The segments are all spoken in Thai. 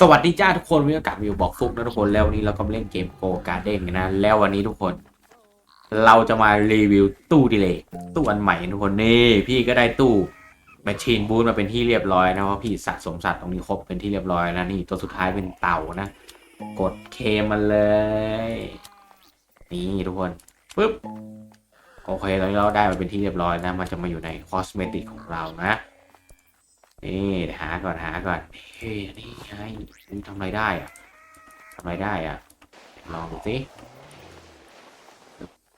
สวัสดีจ้าทุกคนวันนี้กลับมาอยู่บอกฟุกนะทุกคนแล้ววันนี้เราก็มาเล่นเกมโกการ์เด้นกันนะแล้ววันนี้ทุกคน เราจะมารีวิวตู้ดีเลยตู้อันใหม่ทุกคนนี่พี่ก็ได้ตู้แมชชีนบูทมาเป็นที่เรียบร้อยนะเพราะพี่สะสมสัตว์ตรงนี้ครบเป็นที่เรียบร้อยแล้วนี่ตัวสุดท้ายเป็นเต่านะ กดเคมันเลย นี่ทุกคนปึ๊บโอเคตอนนี้เราได้มาเป็นที่เรียบร้อยนะ มันจะมาอยู่ในคอสเมติกของเรานะ นี่หาก่อนหาก่อนเฮ้ยนี่ไงทำอะไรได้อะทำอะไรได้อะลองดูสิ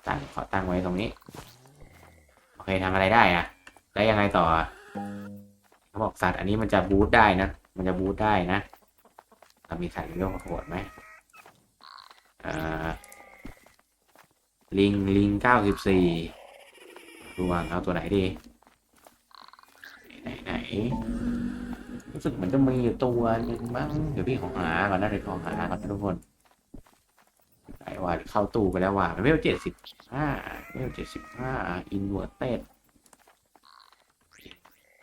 ตั้งขอตั้งไว้ตรงนี้ โอเคทำอะไรได้อะแล้วยังไงต่อเขาบอกสัตว์อันนี้มันจะบูทได้นะ มันจะบูทได้นะเรามีสัตว์เรื่องโหดไหมอ่าลิงลิงเก้าสิบสี่ดวงเอาตัวไหนดี รู้สึกเหมือนจะมีอยู่ตัวนึงมั้งเดี๋ยวพี่ขอหาก่อนนะเดี๋ยวขอหาก่อนนะทุกคนไหนว่าเข้าตู้ไปแล้วว่ามันไม่เจ็ดสิบห้าไม่เจ็ดสิบห้าอินเวอร์เต็ด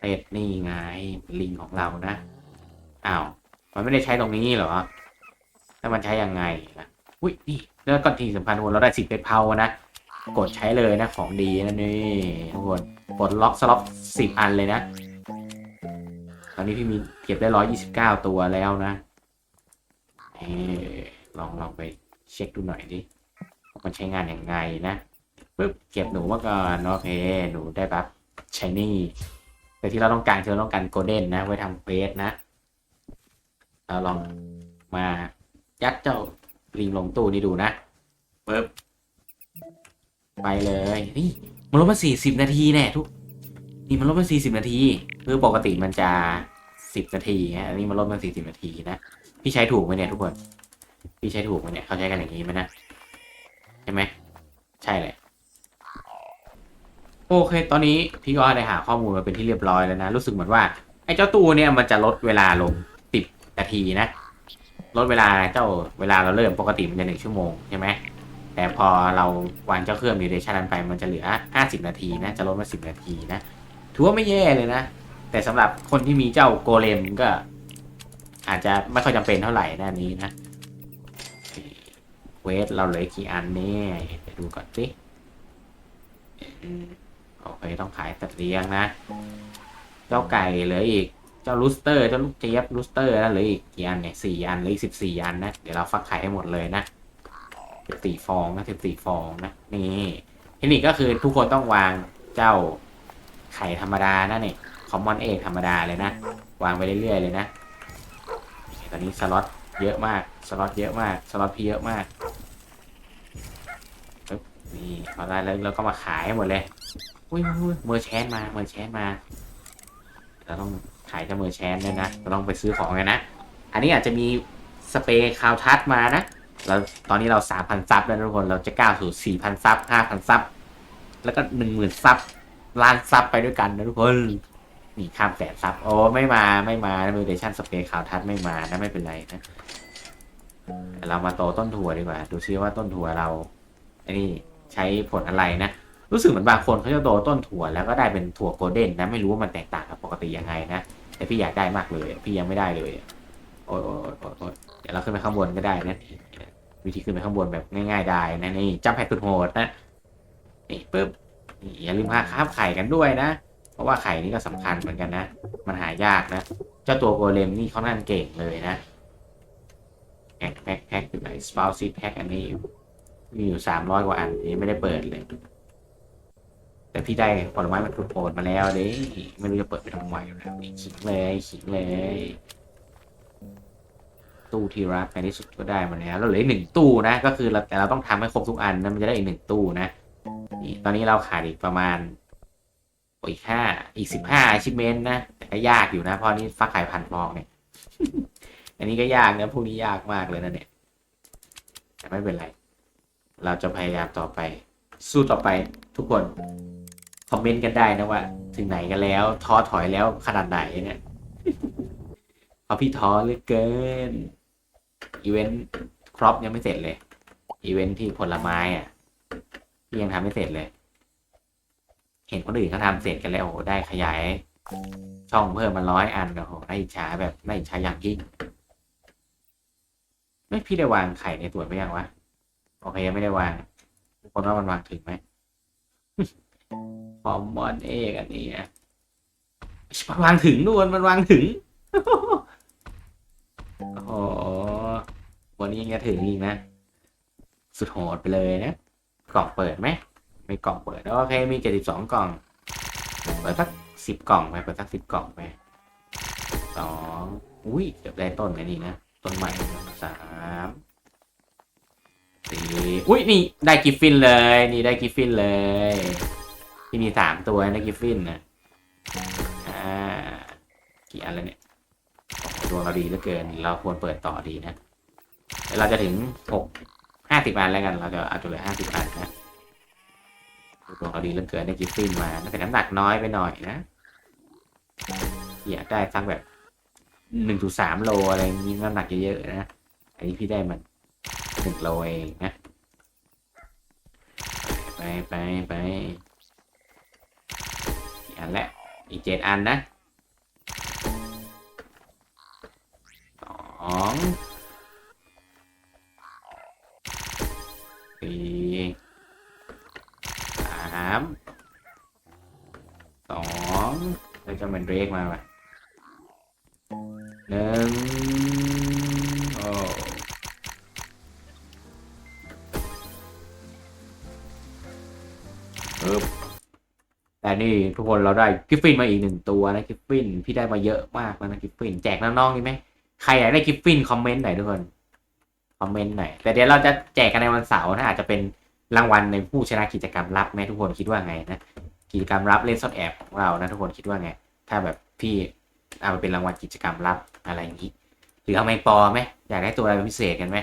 เต็ดนี่ไงลิงของเรานะอ้าวมันไม่ได้ใช้ตรงนี้เหรอแล้วมันใช้ยังไงล่ะอุ้ยนี่แล้วก็ที่สำคัญทุกคนเราได้สิบเป็ดเพานะกดใช้เลยนะของดีนะนี่ทุกคนปลดล็อกสล็อตสิบอันเลยนะ ตอนนี้พี่มีเก็บได้ร้อยยี่สิบเก้าตัวแล้วนะเออลองลองไปเช็คดูหน่อยดิว่ามันใช้งานอย่างไงนะปึ๊บเก็บหนูมาก่อนโอเคหนูได้ปั๊บชายนี่แต่ที่เราต้องการคือเราต้องการโกลเด้นนะ ไว้ทำเฟสนะเราลองมายัดเจ้าลิงลงตู้นี้ดูนะปึ๊บไปเลยนี่มันลดมาสี่สิบนาทีแน่ทุก นี่มันลดมาสี่สิบนาที คือปกติมันจะสิบนาทีฮะอันนี้มันลดมาสี่สิบนาทีนะ พี่ใช้ถูกไหมเนี่ยทุกคน พี่ใช้ถูกไหมเนี่ย เขาใช้กันอย่างนี้ไหมนะ ใช่ไหม ใช่เลย โอเค ตอนนี้พี่ก็ได้หาข้อมูลมาเป็นที่เรียบร้อยแล้วนะ รู้สึกเหมือนว่าไอ้เจ้าตู้เนี่ยมันจะลดเวลาลงสิบนาทีนะ ลดเวลาเจ้าเวลาเราเริ่มปกติมันจะหนึ่งชั่วโมงใช่ไหมแต่พอเราวางเจ้าเครื่องมิวเทชันนั้นไปมันจะเหลือ 50 นาทีนะ จะลดมา 10 นาทีนะ ถือว่าไม่แย่เลยนะ แต่สำหรับคนที่มีเจ้าโกเลมก็ อาจจะไม่ค่อยจำเป็นเท่าไหร่นะนนี้นะเวทเราเหลือกี่อันนี่เดี๋ยวดูก่อนสิโอเคต้องขายตัดเลี้ยงนะ เจ้าไก่เหลืออีก เจ้าลูสเตอร์ เจ้าลูกเจี๊ยบลูสเตอร์นะเหลืออีกกี่อันเนี่ยสี่อันเหลืออีกสิบสี่อันนะ เดี๋ยวเราฟักไข่ให้หมดเลยนะสิบสี่ฟองนะสิบสี่ฟองนะ นี่ เทคนิคก็คือทุกคนต้องวางเจ้า ไข่ธรรมดานะนี่คอมมอนเอกธรรมดาเลยนะ วางไปเรื่อยๆเลยนะตอนนี้สล็อตเยอะมาก สล็อตเยอะมาก สล็อตพี่เยอะมากนี่พอได้แล้วเราก็มาขายหมดเลยอุ้ยอุ้ยเมอร์แชนมา เมอร์แชนมา เราต้องขายเจ้าเมอร์แชนด้วยนะเราต้องไปซื้อของกันนะ อันนี้อาจจะมีสเปรย์คาวทัชมานะ เราตอนนี้เราสามพันซับแล้วทุกคน เราจะก้าวสู่สี่พันซับห้าพันซับ แล้วก็หนึ่งหมื่นซับ ล้านซับไปด้วยกันนะทุกคนนี่ข้ามแสนซับโอ้ไม่มาไม่มามิเทชันสเปรย์ข่าวทัดไม่มานะไม่เป็นไรนะเรามาโตต้นถั่วดีกว่า ดูซิว่าต้นถั่วเราไอ้นี่ใช้ผลอะไรนะ รู้สึกเหมือนบางคนเขาจะโตต้นถั่วแล้วก็ได้เป็นถั่วโกลเด้นนะ ไม่รู้ว่ามันแตกต่างกับปกติยังไงนะ แต่พี่อยากได้มากเลย พี่ยังไม่ได้เลย โอ้ยโอ้ยโอ้ยเดี๋ยวเราขึ้นไปข้างบนก็ได้นะ วิธีขึ้นไปข้างบนแบบง่าย ๆ ได้นะนี่จับแพดสุดโหดนะนี่ปึ๊บ อย่าลืมหาคาบไข่กันด้วยนะ เพราะว่าไข่นี่ก็สำคัญเหมือนกันนะ มันหายากนะ เจ้าตัวโกเลมนี่เขานั่นเก่งเลยนะแพ็คแพ็คแพ็คอยู่ไหนสปาวซีแพ็คอันนี้มีอยู่สามร้อยกว่าอันนี้ไม่ได้เปิดเลย แต่พี่ได้ผลไม้มันถูกโหดมาแล้วเด้ไม่รู้จะเปิดไปทำไมแล้วนี่ขิงเลยขิงเลยตู้ที่รักในที่สุดก็ได้มาแล้วเราเหลืออีกหนึ่งตู้นะ ก็คือเราแต่เราต้องทำให้ครบทุกอันนะมันจะได้อีกหนึ่งตู้นะ ตอนนี้เราขาดอีกประมาณอ้ยห้าอีกสิบห้าชิเมนนะ แต่ก็ยากอยู่นะ เพราะนี่ฟักไข่พันฟองเนี่ย อันนี้ก็ยากนะพวกนี้ยากมากเลยนะเนี่ย แต่ไม่เป็นไร เราจะพยายามต่อไป สู้ต่อไปทุกคน คอมเมนต์กันได้นะว่า ถึงไหนกันแล้ว ท้อถอยแล้วขนาดไหนเนี่ยพราะพี่ท้อเหลือเกิน อีเวนต์ครอปยังไม่เสร็จเลย อีเวนต์ที่ผลไม้อะ พี่ยังทำไม่เสร็จเลย เห็นคนอื่นเขาทำเสร็จกันแล้วโอ้โหได้ขยาย ช่องเพิ่มมาร้อยอันโอ้โหน่าอิจฉาแบบน่าอิจฉาอย่างยิ่งไม่พี่ได้วางไข่ในส่วไม่ยังวะโอเคยังไม่ได้วางทุกคนว่ามันวางถึงไหมพอมบอลเอกอันนี้อะมันวางถึงนู่นมันวางถึงโอ้โหวันนี้ยังจะถึงอีกนะ สุดโหดไปเลยนะ กล่องเปิดไหมไม่กล่องเปิดโอเคมีเจ็ดสิบสองกล่องเปิดสักสิบกล่องไปเปิดสักสิบกล่องไปสองอุ้ยเกือบได้ต้นกันนี่นะต้นใหม่สามสี่อุ้ยนี่ได้กิฟฟินเลย นี่ได้กิฟฟินเลย ที่มีสามตัวได้กิฟฟินนะอ่ากี่อันแล้วเนี่ยดวงเราดีเหลือเกิน เราควรเปิดต่อดีนะเดี๋ยวเราจะถึงหก ห้าสิบอันแล้วกัน เราจะเอาจจะเหลือห้าสิบอันนะดวงเราดีเหลือเกินได้กิฟฟินมาแต่น้ำหนักน้อยไปหน่อยนะอยากได้สักแบบหนึ่งถึงสามโลอะไรนี้น้ำหนักเยอะๆนะ อันนี้พี่ได้มันหนึ่งโลเองนะ ไปไปไปอันละอีกเจ็ดอันนะสอง สี่สามสองแล้วจะมันเบรกมาปะหนึ่งโอ้ปึ๊บแต่นี่ทุกคนเราได้กิฟฟินมาอีกหนึ่งตัวนะกิฟฟินพี่ได้มาเยอะมากแล้วนะกิฟฟินแจกน้องๆนี่ไหมใครอยากได้กิฟฟินคอมเมนต์หน่อยทุกคน คอมเมนต์หน่อย แต่เดี๋ยวเราจะแจกกันในวันเสาร์นะอาจจะเป็นรางวัลในผู้ชนะกิจกรรมลับไหมทุกคนคิดว่าไงนะกิจกรรมลับเล่นซ่อนแอบของเรานะทุกคนคิดว่าไง ถ้าแบบพี่เอาไปเป็นรางวัลกิจกรรมลับอะไรอย่างนี้ หรือเอาแมงปอไหมอยากได้ตัวอะไรพิเศษกันไหม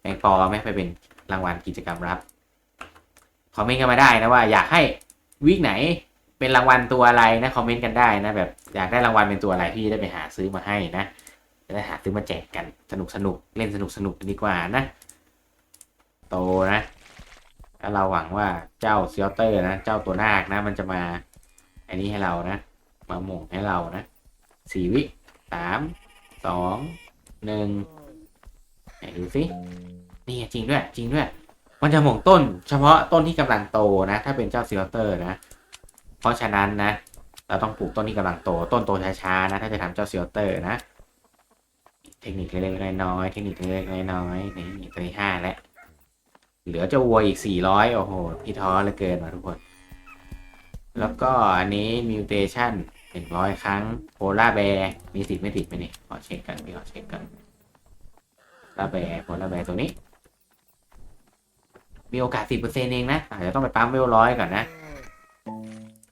แมงปอไหมไปเป็นรางวัลกิจกรรมลับคอมเมนต์กันมาได้นะว่าอยากให้วีคไหนเป็นรางวัลตัวอะไรนะคอมเมนต์กันได้นะแบบอยากได้รางวัลเป็นตัวอะไรพี่ได้ไปหาซื้อมาให้นะ จะได้หาซื้อมาแจกกันสนุกสนุกเล่นสนุกสนุกดีกว่านะ โตนะแล้วเราหวังว่าเจ้าเซียเตอร์นะเจ้าตัวนาคนะ มันจะมา อันนี้ให้เรานะมาหม่งให้เรานะสี่วิสามสองหนึ่งไหนดูสินี่จริงด้วย จริงด้วย มันจะหม่งต้น เฉพาะต้นที่กำลังโตนะ ถ้าเป็นเจ้าเซียเตอร์นะ เพราะฉะนั้นนะ เราต้องปลูกต้นที่กำลังโต ต้นโตช้าๆนะ ถ้าจะทำเจ้าเซียเตอร์นะ เทคนิคเล็กๆน้อยๆเทคนิคเล็กๆน้อยๆนี่ตัวที่ห้าแล้วเหลือเจ้าวัวอีกสี่ร้อยโอ้โห พี่ท้อเหลือเกินว่ะทุกคน แล้วก็อันนี้มิวเทชันหนึ่งร้อยครั้งโพล่าแบร์มีติดไม่ติดไหมนี่ขอเช็คกันพี่ขอเช็คกันลาแบร์โพล่าแบร์ตัวนี้ มีโอกาสสิบเปอร์เซ็นต์เองนะ อาจจะต้องไปปั๊มเวลร้อยก่อนนะ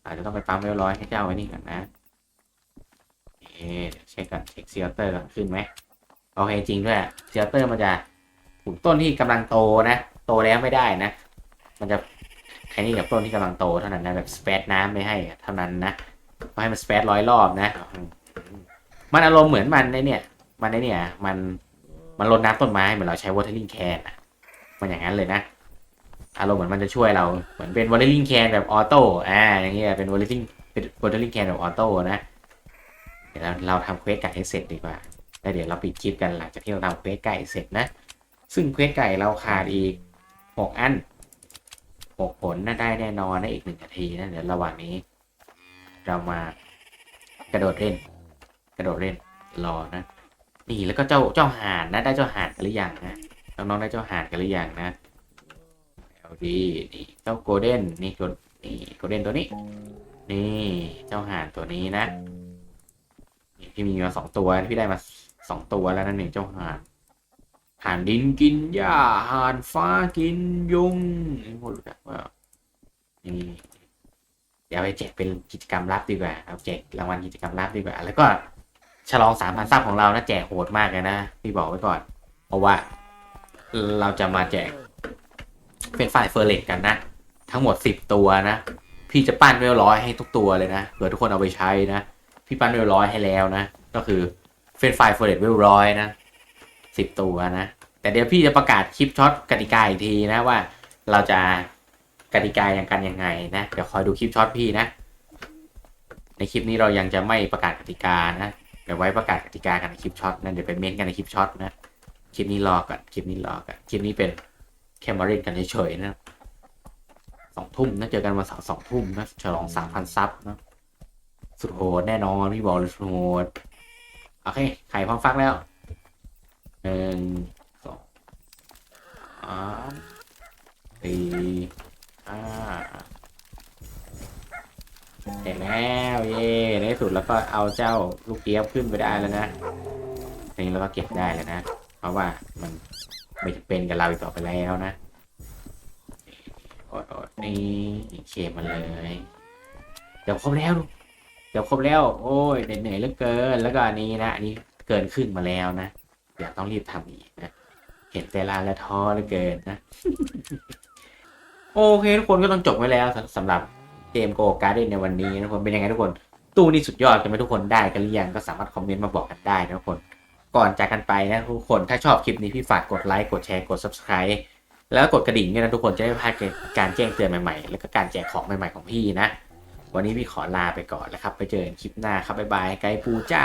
อาจจะต้องไปปั๊มเวลร้อยให้เจ้าไว้นี่ก่อนนะเอ๊ะเดี๋ยวเช็คกันเช็คเซียเตอร์ก่อนขึ้นไหม โอเคจริงด้วยเซียเตอร์มันจะปลูกต้นที่กำลังโตนะ โตแล้วไม่ได้นะ มันจะแค่นี้กับต้นที่กำลังโตเท่านั้นนะแบบสเปซน้ำไม่ให้เท่านั้นนะก็ให้มันสเปซร้อยรอบนะ มันอารมณ์เหมือนมันในเนี่ย มันในเนี่ย มันมันรดน้ำต้นไม้เหมือนเราใช้ watering can อะมันอย่างนั้นเลยนะอารมณ์เหมือนมันจะช่วยเราเหมือนเป็น watering can แบบออโต้อ่าอย่างเงี้ยเป็น watering เป็น watering can แบบออโต้นะเดี๋ยวเราเราทำเควสไก่ให้เสร็จดีกว่า แล้วเดี๋ยวเราปิดคลิปกันหลังจากที่เราทำเควสไก่เสร็จนะ ซึ่งเควสไก่เราขาดอีกหกอันหกผลน่าได้แน่นอนนะอีกหนึ่งนาทีนะเดี๋ยวระหว่างนี้ เรามากระโดดเล่น กระโดดเล่นรอนะ นี่แล้วก็เจ้าเจ้าห่านนะได้เจ้าห่านกันหรือยังนะน้องๆได้เจ้าห่านกันหรือยังนะเอาดีนี่เจ้าโกลเด้นนี่โกลนี่โกลเด้นตัวนี้ นี่เจ้าห่านตัวนี้นะนี่พี่มีมาสองตัวพี่ได้มา สองตัวแล้วนั่นเองเจ้าห่านห่านดินกินหญ้าห่านฟ้ากินยุงไอ้พวกรู้จักว่านี่เดี๋ยวไปแจกเป็นกิจกรรมลับดีกว่าเอาแจกรางวัลกิจกรรมลับดีกว่า แล้วก็ฉลองสามพันซับของเรานะแจกโหดมากเลยนะพี่บอกไว้ก่อน เพราะว่า เราจะมาแจกเป็นฝ่ายเฟอร์เรตกันนะทั้งหมดสิบตัวนะพี่จะปั้นเวลร้อยให้ทุกตัวเลยนะเผื่อทุกคนเอาไปใช้นะพี่ปั้นเวลร้อยให้แล้วนะก็คือ เฟนไฟล์เฟอร์เรตเวลร้อยนะสิบตัวนะ แต่เดี๋ยวพี่จะประกาศคลิปช็อตกติกาอีกทีนะว่าเราจะกติกาอย่างกันยังไงนะเดี๋ยวคอยดูคลิปช็อตพี่นะ ในคลิปนี้เรายังจะไม่ประกาศกติกานะเดี๋ยวไว้ประกาศกติกากันในคลิปช็อตนะเดี๋ยวไปเม้นต์กันในคลิปช็อตนะคลิปนี้รอก่อนคลิปนี้รอก่อนคลิปนี้เป็นแคมาเล่นกันเฉยๆนะสองทุ่มนะเจอกันวันเสาร์สองทุ่มนะฉลองสามพันซับนะสุดโหดแน่นอนพี่บอกเลยสุดโหด โอเค ไข่พร้อมฟักแล้วหนึ่งสองสามสี่ห้าเสร็จแล้วเย่ในที่สุดแล้วก็เอาเจ้าลูกเกี๊ยบขึ้นไปได้แล้วนะทีนี้เราก็เก็บได้แล้วนะ เพราะว่ามันไม่จะเป็นกับเราอีกต่อไปแล้วนะโอดโอดนี่เข็มมาเลย เดี๋ยวครบแล้ว เดี๋ยวครบแล้ว โอ้ยเหนื่อยๆเหลือเกิน แล้วก็อันนี้นะอันนี้เกินครึ่งมาแล้วนะเดี๋ยวต้องรีบทำอีกนะเห็นแต่ลานและท้อเหลือเกินนะ โอเค ทุกคนก็ต้องจบไว้แล้วสำหรับเกมโกการ์เดนในวันนี้นะทุกคนเป็นยังไงทุกคน ตู้นี้สุดยอดกันไหมทุกคนได้กันหรือยังก็สามารถคอมเมนต์มาบอกกันได้นะทุกคน ก่อนจากกันไปนะทุกคนถ้าชอบคลิปนี้พี่ฝากกดไลค์กดแชร์กด subscribe แล้วกดกระดิ่งเนี่ยนะทุกคนจะได้ไม่พลาดการแจ้งเตือนใหม่ๆ แล้วก็การแจกของใหม่ๆของพี่นะ วันนี้พี่ขอลาไปก่อนแล้วครับ ไปเจอกันคลิปหน้าครับบ๊ายบายไกด์ปูจ้า